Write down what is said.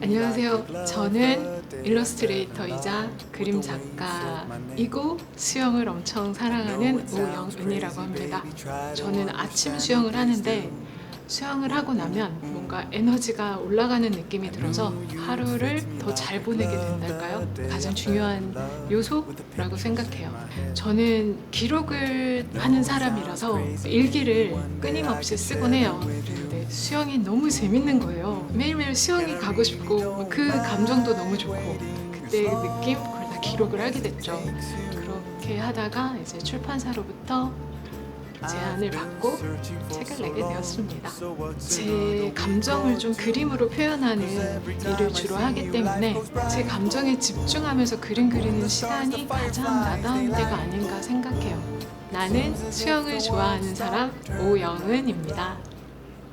안녕하세요. 저는 일러스트레이터이자 그림 작가이고 수영을 엄청 사랑하는 오영은이라고 합니다. 저는 아침 수영을 하는데 수영을 하고 나면 뭔가 에너지가 올라가는 느낌이 들어서 하루를 더 잘 보내게 된달까요? 가장 중요한 요소라고 생각해요. 저는 기록을 하는 사람이라서 일기를 끊임없이 쓰곤 해요. 수영이 너무 재밌는 거예요. 매일매일 수영이 가고 싶고 그 감정도 너무 좋고 그때의 느낌 그걸 다 기록을 하게 됐죠. 그렇게 하다가 이제 출판사로부터 제안을 받고 책을 내게 되었습니다. 제 감정을 좀 그림으로 표현하는 일을 주로 하기 때문에 제 감정에 집중하면서 그림 그리는 시간이 가장 나다운 때가 아닌가 생각해요. 나는 수영을 좋아하는 사람 오영은입니다.